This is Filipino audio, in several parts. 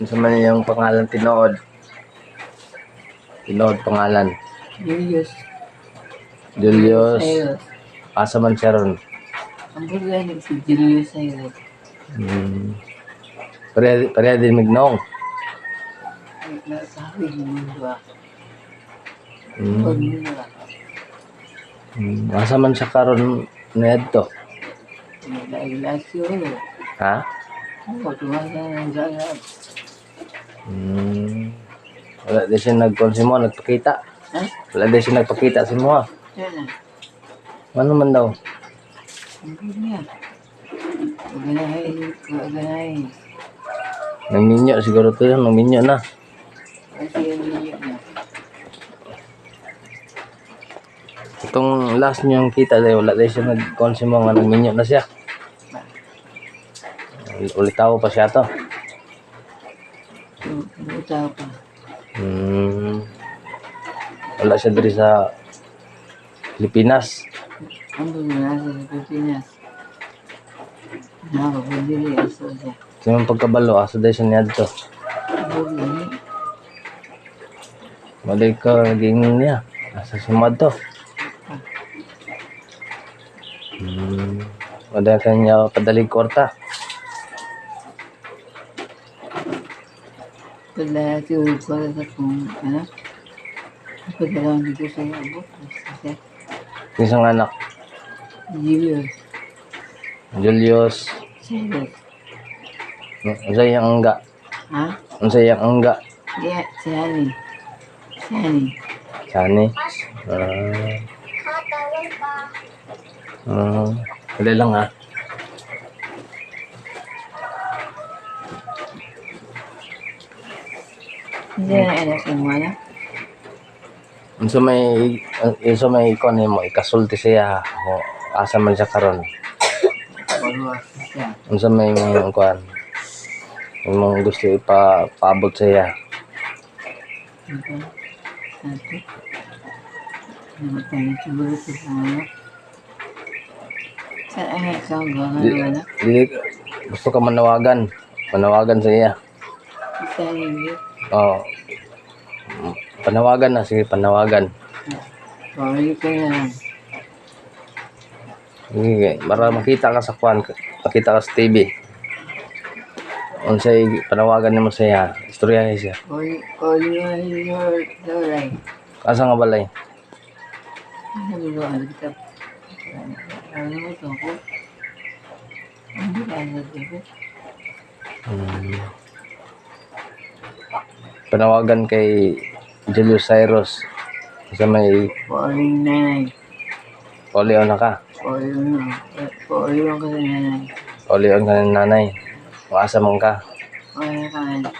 Ano man yung pangalan tinood? Tinood pangalan. Julius. Julius. Cyrus. Asa man siya ron. Ang bulan si Julius Cyrus. Hmm. Pareha, pareha din mignong. Ay, nasabi ng mundo ako. Hmm. Hmm. Asa man siya karon na to. Naglasyon. Ha? Oo, tumasa ng ganap. Hmm. Wala din siya nagkonsimo, nagpakita. Ha? Wala din siya nagpakita sa mo. Yan na. Ano man daw? Good niya. Paganahin, paganahin. Nangminyo siguro to yun, nangminyo na. Kasi yung niya na. Itong last niyong kita dahil wala din siya nagkonsimo nga nangminyo na siya. Ulitaw pa siya to. Butaw pa. Hmm. Wala siya diri sa Pilipinas. Ang bulan sa Pilipinas. Nakapagdili aso siya. Sa mga pagkabalo, asa dahil siya niya dito. Malay ka naging niya. Asa sumad to. Hmm. Wala kanya padalig kwarta. Pala tiyo ko sa kung ano. Padala dito sa abot. Kasi Isang anak, Julius. Julius. Cyrus. Unsa yang angga? Ha? Unsa yang angga? Yeah, si Hani. Si Hani. Sani. Ah. Ah. Dali lang ha. Hindi na anak yung mga. Unsa may unsa may ikon mo ikasulti siya o asa man siya karon. Unsa may mga kuan. Imong gusto ipa paabot siya. Ito. Ito. Namatay na siguro sa mga. Saan ang na? di, gusto ka manawagan. Manawagan sa iya. Isa hindi. Oh. Panawagan na sige panawagan. Sorry ka. Sige, para makita ka sa kuan, makita ka sa TV. Unsay panawagan nimo sa iya, istoryahe siya. All, all your, your, doray. Asa nga balay? Ano ba ano kita? Ano ko? Ano ba ano ito? Hmm. Panawagan kay Julius Cyrus. Sa may Falling nanay. Oleon na ka. Falling no. Falling ka sa nanay. Oleon ka ng nanay. Maasa mong ka. Falling ka na.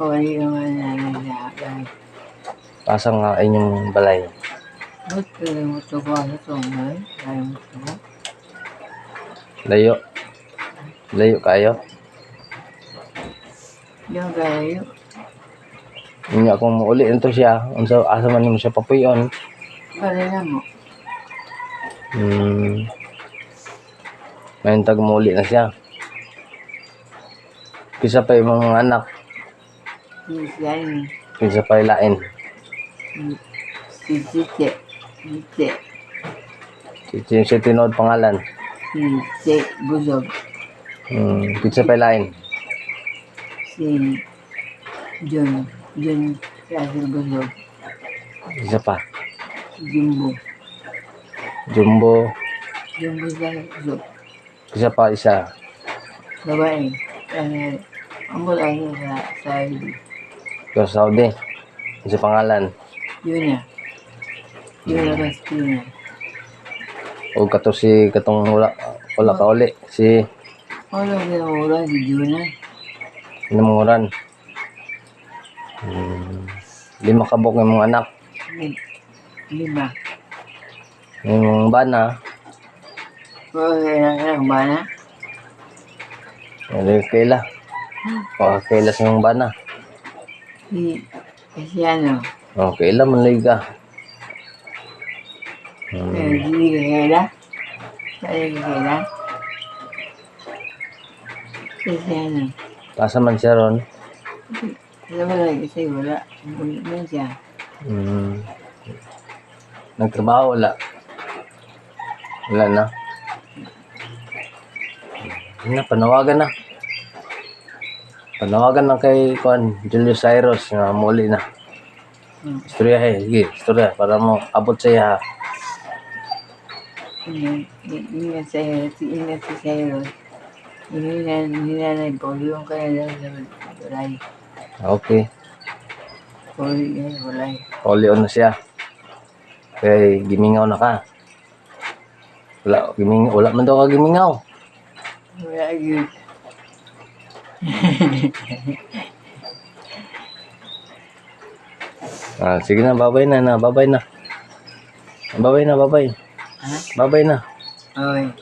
Falling ka na nanay sa akin. Asa nga inyong balay. Ba't pwede mo ito ko sa tumay? Kaya mo ito ko? Layo. Layo kayo. Yung kayo. Inya kung uli nito siya, unsa asa man nimo siya papuyon. Kaya na mo. Hmm. May tag muli na siya. Kisa pa yung mga anak, Minsan, kisa pa ilain. si Chiche. Chiche. Si si, si tinod pangalan. Si Che Busog. Hmm. Kisa pa ilain. Si John. John Russell Busog. Kisa pa. Jumbo. Jumbo. Jumbo Busog. Kisa pa isa. Babae. Ano, ang mula niya sa Saudi. Sa Saudi. Kisa pangalan. Yun na. Yun na Rastina. O kato si katong wala wala ka uli. Si Wala na wala si Juna. Namunguran. Hmm. Lima kabok ng mga anak. Lim- Lima. Yung bana, Wala na lang ba na? Hindi kaila. O, kaila sa yung bana. Si, kasi ano, O, kaila man lagi ka. Hmm. hindi ka kaya. Kaya ka kaya. Kasi ano, Asa man siya ron? Alam mo lang, kasi wala. Wala na siya. Hmm. Nagtrabaho, wala. Wala na. Na, panawagan na. Panawagan na kay Juan Julius Cyrus na muli na. Hmm. Istorya eh, sige, istorya para mo abot sa iya. Ingat, ingat sa'yo, ingat si sa'yo. Hininan, hinanay, polio ka na lang sa walay. Okay, Polio yan, walay. polio na siya. Kaya gimingaw na ka. Wala, giming, wala man daw ka gimingaw. Wala yun. Ah, sige na, babay na na, babay na. Babay na, babay. Ha? Babay na. Okay.